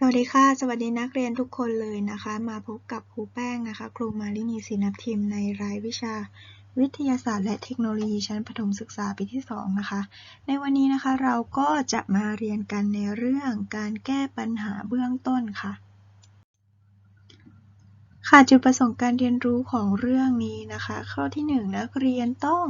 สวัสดีค่ะ สวัสดีนักเรียนทุกคนเลยนะคะ มาพบกับครูแป้งนะคะ ครูมาลินีศรีนับทิมในรายวิชา วิทยาศาสตร์และเทคโนโลยีชั้นประถมศึกษาปีที่ 2 นะคะ ในวันนี้นะคะเราก็จะมาเรียนกันในเรื่องการแก้ปัญหาเบื้องต้นค่ะ ค่ะจุดประสงค์การเรียนรู้ของเรื่องนี้นะคะ ข้อที่ 1 นักเรียนต้อง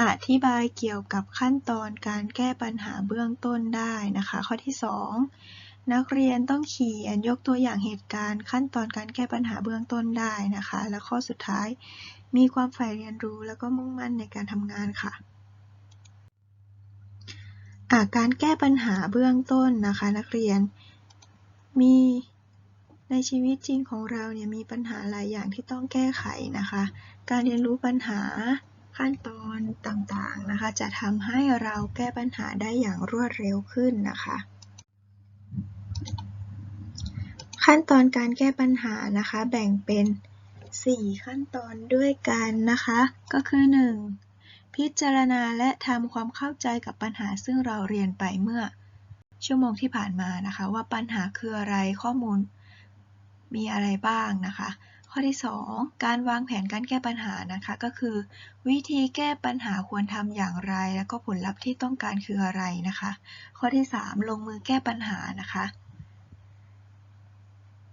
อธิบายเกี่ยวกับขั้นตอนการแก้ปัญหาเบื้องต้นได้นะคะ ข้อที่ 2 นักเรียนต้องเขียนยกตัวอย่างเหตุการณ์ ขั้นตอนการแก้ปัญหาเบื้องต้นได้นะคะ และข้อสุดท้ายมีความใฝ่เรียนรู้แล้วก็มุ่งมั่นในการทำงานค่ะะการแก้ปัญหาเบื้องต้นนะคะนักเรียน มีในชีวิตจริงของเราเนี่ยมีปัญหาหลายอย่างที่ต้องแก้ไขนะคะ การเรียนรู้ปัญหาขั้นตอนต่างๆนะคะ จะทำให้เราแก้ปัญหาได้อย่างรวดเร็วขึ้นนะคะ ขั้นตอนการแก้ปัญหานะคะ แบ่งเป็น 4 ขั้นตอนด้วยกันนะคะ ก็คือ 1. พิจารณาและทำความเข้าใจกับปัญหาซึ่งเราเรียนไปเมื่อ ชั่วโมงที่ผ่านมานะคะ ว่าปัญหาคืออะไรข้อมูลมีอะไรบ้างนะคะ ข้อที่ 2 การวางแผนการแก้ปัญหานะคะ ก็คือ วิธีแก้ปัญหาควรทำอย่างไร แล้วก็ผลลัพธ์ที่ต้องการคืออะไรนะคะ ข้อที่ 3 ลงมือแก้ปัญหานะคะ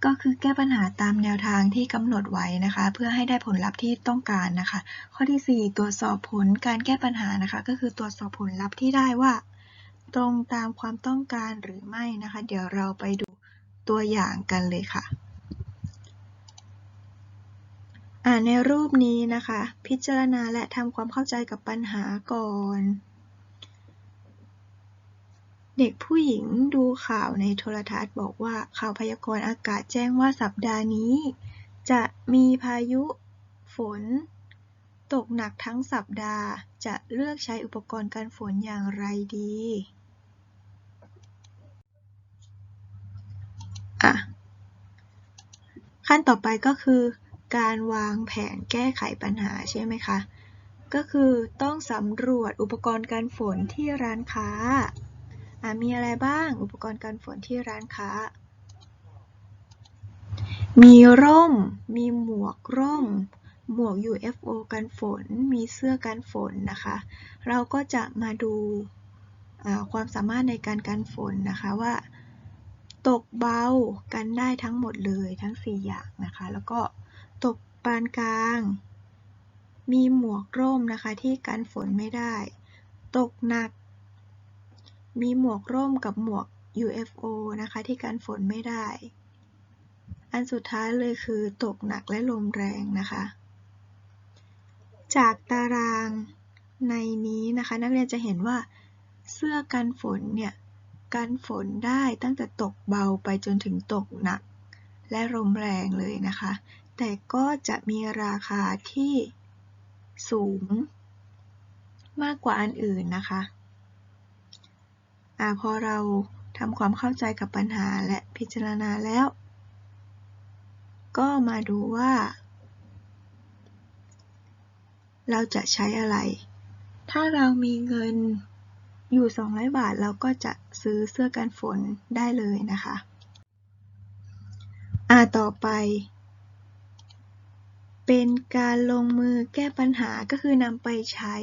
ก็คือแก้ปัญหาตามแนวทางที่กำหนดไว้นะคะ เพื่อให้ได้ผลลัพธ์ที่ต้องการนะคะ ข้อที่ 4 ตรวจสอบผลการแก้ปัญหานะคะ ก็คือตรวจสอบผลลัพธ์ที่ได้ว่า ตรงตามความต้องการหรือไม่นะคะ เดี๋ยวเราไปดูตัวอย่างกันเลยค่ะในรูปนี้นะคะ พิจารณาและทำความเข้าใจกับปัญหาก่อน เด็กผู้หญิงดูข่าวในโทรทัศน์บอกว่าข่าวพยากรณ์อากาศแจ้งว่าสัปดาห์นี้ จะมีพายุฝน ตกหนักทั้งสัปดาห์ จะเลือกใช้อุปกรณ์กันฝนอย่างไรดีอะขั้นต่อไปก็คือ การวางแผนแก้ไขปัญหาใช่ไหมคะ ก็คือต้องสำรวจอุปกรณ์การฝนที่ร้านค้า มีอะไรบ้าง อุปกรณ์การฝนที่ร้านค้า มีร่ม มีหมวกร่ม หมวก UFO กันฝน มีเสื้อกันฝนนะคะ เราก็จะมาดูความสามารถในการกันฝนนะคะว่า ตกเบากันได้ทั้งหมดเลยทั้ง 4 อย่างนะคะ แล้วก็ตกปานกลาง มีหมวกร่มนะคะที่กันฝนไม่ได้ ตกหนัก มีหมวกร่มกับหมวก UFO นะคะ ที่กันฝนไม่ได้ อันสุดท้ายเลยคือตกหนักและลมแรงนะคะ จากตารางในนี้นะคะ นักเรียนจะเห็นว่าเสื้อกันฝนเนี่ยกันฝนได้ตั้งแต่ตกเบาไปจนถึงตกหนัก และลมแรงเลยนะคะ แต่ก็จะมีราคาที่สูง มากกว่าอันอื่นนะคะ อพอเราทำความเข้าใจกับปัญหาและพิจารณาแล้ว ก็มาดูว่า เราจะใช้อะไร ถ้าเรามีเงินอยู่ 200 บาทเราก็จะซื้อเสื้อกันฝนได้เลยนะคะอ่าต่อไป เป็นการลงมือแก้ปัญหาก็คือนำไปใช้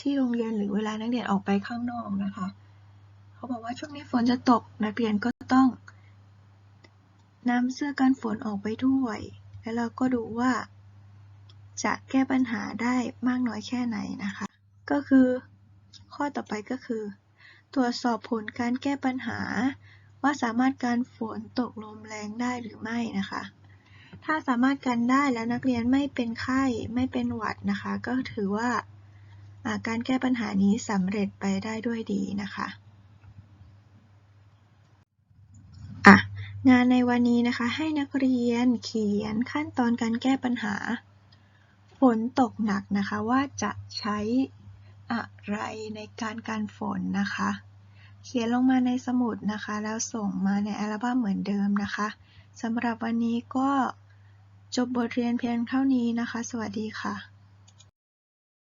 ที่โรงเรียนหรือเวลานักเรียนออกไปข้างนอกนะคะ เขาบอกว่าช่วงนี้ฝนจะตก นักเรียนก็ต้องนำเสื้อกันฝนออกไปด้วย แล้วเราก็ดูว่า จะแก้ปัญหาได้มากน้อยแค่ไหนนะคะ ก็คือข้อต่อไปก็คือ ตรวจสอบผลการแก้ปัญหา ว่าสามารถการฝนตกลมแรงได้หรือไม่นะคะ ถ้าสามารถกันได้แล้วนักเรียนไม่เป็นไข้ไม่เป็นหวัดนะคะ ก็ถือว่าการแก้ปัญหานี้สำเร็จไปได้ด้วยดีนะคะอะ งานในวันนี้นะคะ ให้นักเรียนเขียนขั้นตอนการแก้ปัญหา ฝนตกหนักนะคะว่าจะใช้อะไรในการกันฝนนะคะ เขียนลงมาในสมุดนะคะ แล้วส่งมาในอัลบั้มเหมือนเดิมนะคะสำหรับวันนี้ก็จบบทเรียนเพียงเท่านี้นะคะ สวัสดีค่ะ